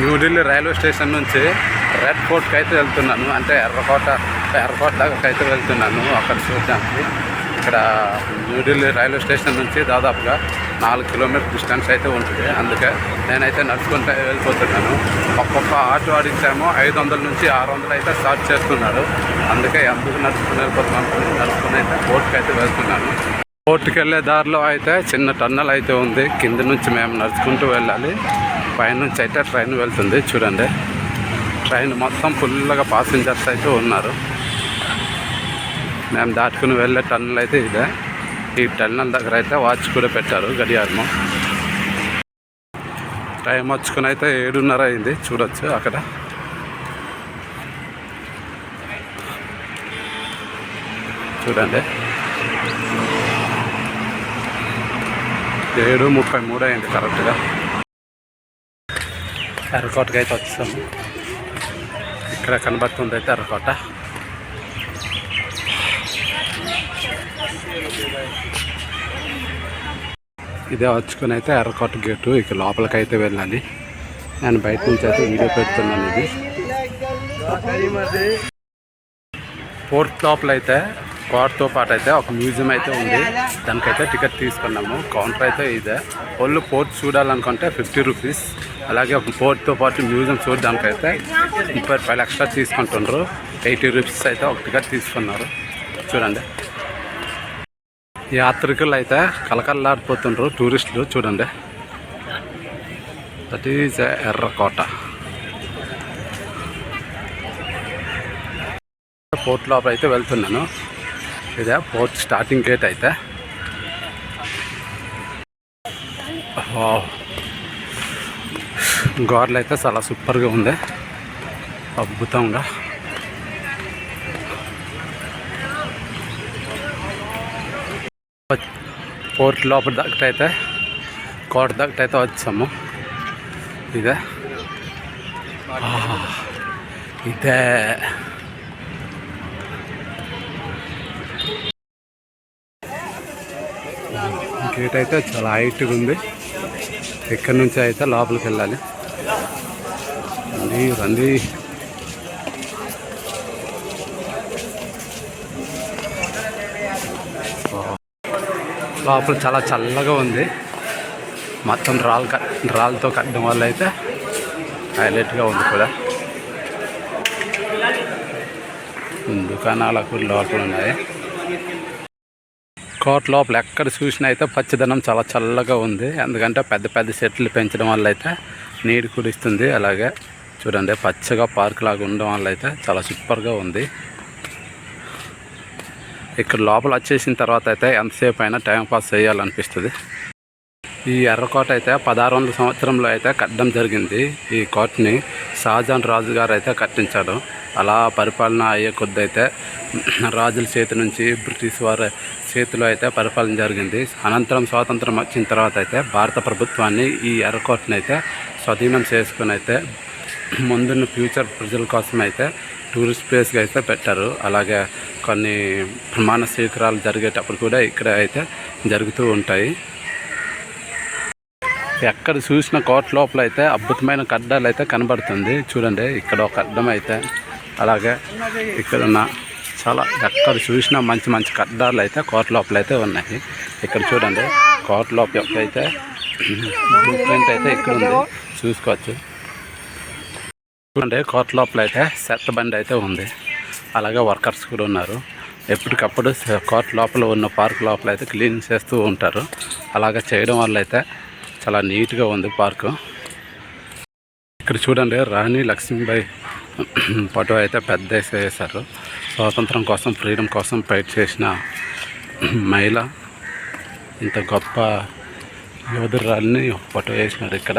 New Delhi railway station నుంచి red ఫోర్ట్కి అయితే వెళ్తున్నాను. అంటే ఎర్రకోట ఎర్రకోట దాకా అయితే వెళ్తున్నాను అక్కడ చూడడానికి. ఇక్కడ న్యూఢిల్లీ రైల్వే స్టేషన్ నుంచి దాదాపుగా నాలుగు కిలోమీటర్ డిస్టెన్స్ అయితే ఉంటుంది. అందుకే నేనైతే నడుచుకుంటూ వెళ్ళిపోతున్నాను. ఒక్కొక్క ఆటో అడిగితేమో ఐదు వందల నుంచి ఆరు వందలు అయితే స్టార్ట్ చేస్తున్నారు అందుకే ఎందుకు నడుచుకుని వెళ్ళిపోతున్నాను? నడుచుకుని అయితే బోట్కి అయితే వెళ్తున్నాను. పోర్టుకు వెళ్ళే దారిలో అయితే చిన్న టన్నల్ అయితే ఉంది. కింద నుంచి మేము నడుచుకుంటూ వెళ్ళాలి. పైనుంచి అయితే ట్రైన్ వెళ్తుంది. చూడండి. ట్రైన్ మొత్తం ఫుల్గా పాసింజర్స్ అయితే ఉన్నారు. మేము దాటుకుని వెళ్ళే టన్నల్ అయితే ఇదే. ఈ టన్నల్ దగ్గర అయితే వాచ్ కూడా పెట్టారు గడియారము. టైం వచ్చుకుని అయితే ఏడున్నర అయింది. చూడొచ్చు అక్కడ. చూడండి. ఏడు ముప్పై మూడు అయింది కరెక్ట్గా. ఎర్రకోటకి అయితే వచ్చాము. ఇక్కడ కనబడుతుంది అయితే ఎర్రకోట ఇదే వచ్చుకొని అయితే ఎర్రకోట గేటు ఇక లోపలికి అయితే వెళ్ళాలి. నేను బయట నుంచి అయితే వీడియో పెడుతున్నాను ఇది. ఫోర్త్ లోపల అయితే కార్తో పాటు అయితే ఒక మ్యూజియం అయితే ఉంది. దానికైతే టికెట్ తీసుకున్నాము. కౌంటర్ అయితే ఇదే. ఒళ్ళు పోర్ట్ చూడాలనుకుంటే ఫిఫ్టీ రూపీస్. అలాగే ఒక పోర్ట్తో పాటు మ్యూజియం చూడడానికైతే ముప్పై రూపాయలు ఎక్స్ట్రా తీసుకుంటున్నారు ఎయిటీ రూపీస్ అయితే ఒక టికెట్ తీసుకున్నారు. చూడండి. యాత్రికులు అయితే కలకల్లాడిపోతుండ్రు టూరిస్టులు. చూడండి. దట్ ఈజ్ ఎర్రకోట పోర్ట్ లోపల అయితే వెళ్తున్నాను. ఇదే పోర్ట్ స్టార్టింగ్ గేట్ అయితే వావ్. గోడలు అయితే చాలా సూపర్గా ఉంది అద్భుతంగా పోర్ట్ లోపల దగ్గర అయితే కోట దగ్గర అయితే వచ్చాము ఇదే ఆ, ఇదే గేట్ అయితే చాలా హైట్గా ఉంది. ఇక్కడ నుంచి అయితే లోపలికి వెళ్ళాలి? రండి రండి. లోపల చాలా చల్లగా ఉంది. మొత్తం రాళ్ళు రాళ్ళతో కట్టడం వల్ల అయితే హైలైట్గా ఉంది కూడా. దుకాణాలకు లోపల ఉన్నాయి. కోట లోపల ఎక్కడ చూసినా అయితే పచ్చదనం చాలా చల్లగా ఉంది. ఎందుకంటే పెద్ద పెద్ద చెట్లు పెంచడం వల్ల అయితే నీరు కురిస్తుంది. అలాగే చూడండి పచ్చగా పార్క్ లాగా ఉండడం వల్ల అయితే చాలా సూపర్గా ఉంది. ఇక్కడ లోపల వచ్చేసిన తర్వాత అయితే ఎంతసేపు అయినా టైం పాస్ చేయాలనిపిస్తుంది. ఈ ఎర్రకోట అయితే పదహారు వందల సంవత్సరంలో అయితే కట్టడం జరిగింది. ఈ కోటని షాజాన్ రాజు గారు అయితే కట్టించాడు. అలా పరిపాలన అయ్యే కొద్ది అయితే రాజుల చేతి నుంచి బ్రిటిష్ వారి చేతిలో అయితే పరిపాలన జరిగింది. అనంతరం స్వాతంత్రం వచ్చిన తర్వాత అయితే భారత ప్రభుత్వాన్ని ఈ ఎర్రకోటని అయితే స్వాధీనం చేసుకుని అయితే ముందున్న ఫ్యూచర్ ప్రజల కోసం అయితే టూరిస్ట్ ప్లేస్గా అయితే పెట్టారు. అలాగే కొన్ని ప్రమాణ స్వీకారాలు జరిగేటప్పుడు కూడా ఇక్కడ అయితే జరుగుతూ ఉంటాయి. ఎక్కడ చూసిన కోట లోపల అయితే అద్భుతమైన కడ్డాలు అయితే కనబడుతుంది. చూడండి ఇక్కడ ఒక అడ్డం అయితే అలాగే ఇక్కడ ఉన్న చాలా ఎక్కడ చూసినా మంచి మంచి కడ్డాలు అయితే కోట లోపల అయితే ఉన్నాయి. ఇక్కడ చూడండి కోట లోపల అయితే ప్రింట్ అయితే ఇక్కడ ఉంది. చూసుకోవచ్చు. చూడండి కోట లోపల అయితే సెట్ బండి అయితే ఉంది. అలాగే వర్కర్స్ కూడా ఉన్నారు. ఎప్పటికప్పుడు కోట లోపల ఉన్న పార్క్ లోపల అయితే క్లీన్ చేస్తూ ఉంటారు. అలాగే చేయడం వల్ల అయితే చాలా నీట్గా ఉంది పార్కు. ఇక్కడ చూడండి రాణి లక్ష్మీబాయి ఫోటో అయితే పెద్ద వేసేసారు స్వాతంత్రం కోసం ఫ్రీడమ్ కోసం ఫైట్ చేసిన మహిళ ఇంత గొప్ప యోధురాలని ఫోటో వేసినారు ఇక్కడ.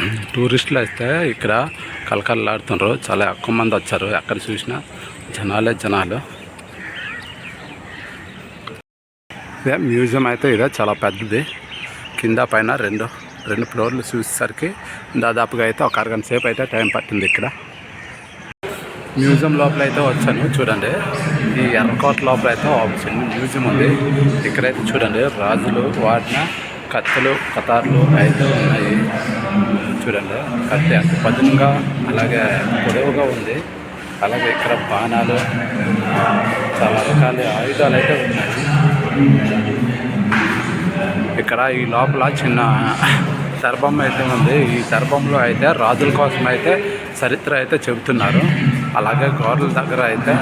టూరిస్టులు అయితే ఇక్కడ కలకల్లాడుతున్నారు చాలా ఎక్కువ మంది వచ్చారు. ఎక్కడ చూసినా జనాలే జనాలు. ఇదే మ్యూజియం అయితే ఇదే చాలా పెద్దది. కింద పైన రెండు రెండు ఫ్లోర్లు చూసేసరికి దాదాపుగా అయితే ఒక అరగంట సేపు అయితే టైం పట్టింది ఇక్కడ. మ్యూజియం లోపల అయితే వచ్చాను చూడండి. ఈ ఎర్రకోట లోపల అయితే ఒక చిన్న మ్యూజియం ఉంది. ఇక్కడైతే చూడండి రాజులు వాడిన కత్తులు కతార్లు అయితే ఉన్నాయి. చూడండి కత్తి అంత పదునుగా అలాగే పొడవుగా ఉంది. అలాగే ఇక్కడ బాణాలు చాలా రకాల ఆయుధాలు అయితే ఉన్నాయి. ఇక్కడ ఈ లోపల చిన్న సర్పం అయితే ఉంది. ఈ సర్పంలో అయితే రాజుల కోసం అయితే చరిత్ర అయితే చెబుతున్నారు. అలాగే గోడల దగ్గర అయితే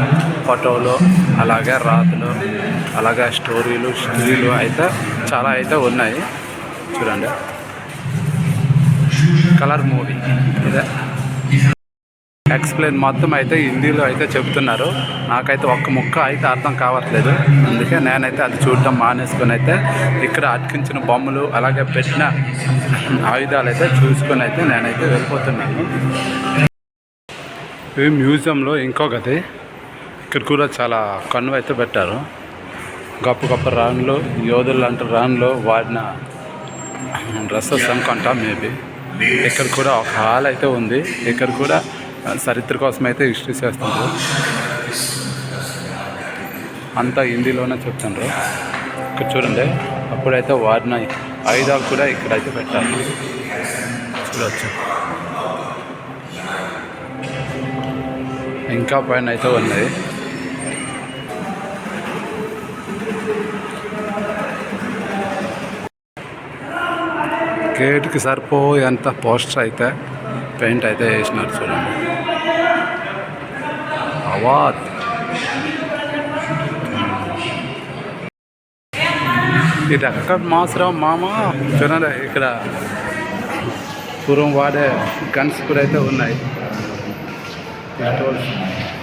ఫోటోలు అలాగే రాతలు అలాగే స్టోరీలు స్త్రీలు అయితే చాలా అయితే ఉన్నాయి. చూడండి. కలర్ మూవీ ఇదే. ఎక్స్ప్లెయిన్ మొత్తం అయితే హిందీలో అయితే చెబుతున్నారు నాకైతే ఒక్క ముక్క అయితే అర్థం కావట్లేదు. అందుకే నేనైతే అది చూడటం మానేసుకొని అయితే ఇక్కడ అతికించిన బొమ్మలు అలాగే పెట్టిన ఆయుధాలు అయితే చూసుకొని అయితే నేనైతే వెళ్ళిపోతున్నాను. ఈ మ్యూజియంలో ఇంకొకటి ఇక్కడ కూడా చాలా కన్ను అయితే పెట్టారు. గొప్ప గొప్ప రాన్లు యోధులు లాంటి రాన్లు వాడిన డ్రెస్సెస్ అనుకుంటా మేబీ. ఇక్కడ కూడా ఒక హాల్ అయితే ఉంది. ఇక్కడ కూడా చరిత్ర కోసం అయితే హిస్టరీ చేస్తున్నారు అంతా హిందీలోనే చెప్తుండ్రు. ఇక్కడ చూడండి అప్పుడైతే వాడిన ఆయుధాలు కూడా ఇక్కడైతే పెట్టాలి చూడవచ్చు ఇంకా పైన అయితే ఉన్నాయి గేట్కి సరిపోయేంత పోస్టర్ అయితే పెయింట్ అయితే వేసినారు చూడండి. అవాత్ ఇది అక్కడ మాసరావు మామ చూడండి ఇక్కడ పూర్వం వాడే గన్స్ కూడా అయితే ఉన్నాయి పిస్టోల్స్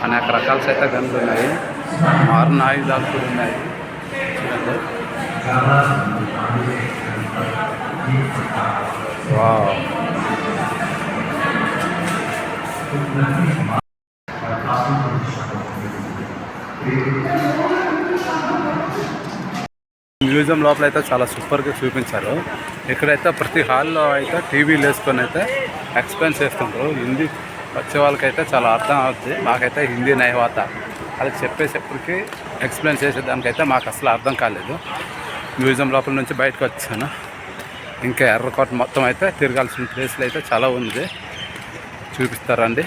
అనేక రకాల అయితే గన్లు ఉన్నాయి మారిన ఆయుధాలు కూడా ఉన్నాయి చూడండి మ్యూజియం లోపల అయితే చాలా సూపర్గా చూపించారు. ఇక్కడైతే ప్రతి హాల్లో అయితే టీవీలు వేసుకొని అయితే ఎక్స్ప్లెయిన్ చేస్తుంటారు హిందీ వచ్చే వాళ్ళకైతే చాలా అర్థం అవుతుంది మాకైతే హిందీ నయవాత అది చెప్పేసేపటికి ఎక్స్ప్లెయిన్ చేసేదానికైతే మాకు అసలు అర్థం కాలేదు. మ్యూజియం లోపల నుంచి బయటకు వచ్చాను. ఇంకా ఎర్రకోట మొత్తం అయితే తిరగాల్సిన ప్లేస్లు అయితే చాలా ఉంది. చూపిస్తారండి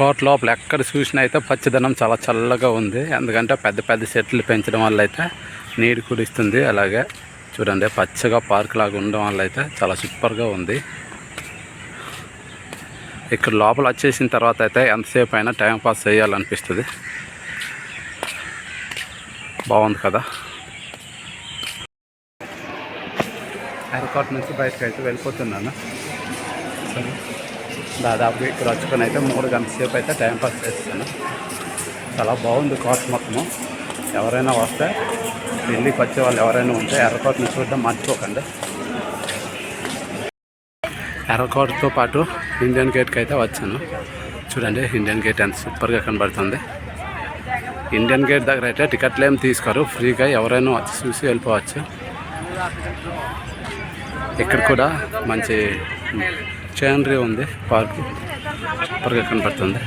కోట లోపల ఎక్కడ చూసినా అయితే పచ్చదనం చాలా చల్లగా ఉంది. ఎందుకంటే పెద్ద పెద్ద చెట్లు పెంచడం వల్ల అయితే నీరు కురిస్తుంది. అలాగే చూడండి పచ్చగా పార్క్ లాగా ఉండడం వల్ల అయితే చాలా సూపర్గా ఉంది. ఇక్కడ లోపల వచ్చేసిన తర్వాత అయితే ఎంతసేపు అయినా టైం పాస్ చేయాలనిపిస్తుంది. బాగుంది కదా? ఎయిర్పోర్ట్ నుంచి బయటకు అయితే వెళ్ళిపోతున్నాను. సరే. దాదాపు ఇక్కడ వచ్చుకొని అయితే మూడు గంటల సేపు అయితే టైంపాస్ చేస్తాను. చాలా బాగుంది కోట మొత్తము. ఎవరైనా వస్తే ఢిల్లీకి వచ్చే వాళ్ళు ఎవరైనా ఉంటే ఎర్రకోటను చూడడం మర్చిపోకండి. ఎర్రకోటతో పాటు ఇండియన్ గేట్కి అయితే వచ్చాను. చూడండి ఇండియన్ గేట్ ఎంత సూపర్గా కనబడుతుంది. ఇండియన్ గేట్ దగ్గర అయితే టికెట్లు ఏం తీసుకోరు. ఫ్రీగా ఎవరైనా వచ్చి చూసి వెళ్ళిపోవచ్చు. ఇక్కడ కూడా మంచి చైనరీ ఉంది పార్క్. సూపర్గా కనబడుతుంది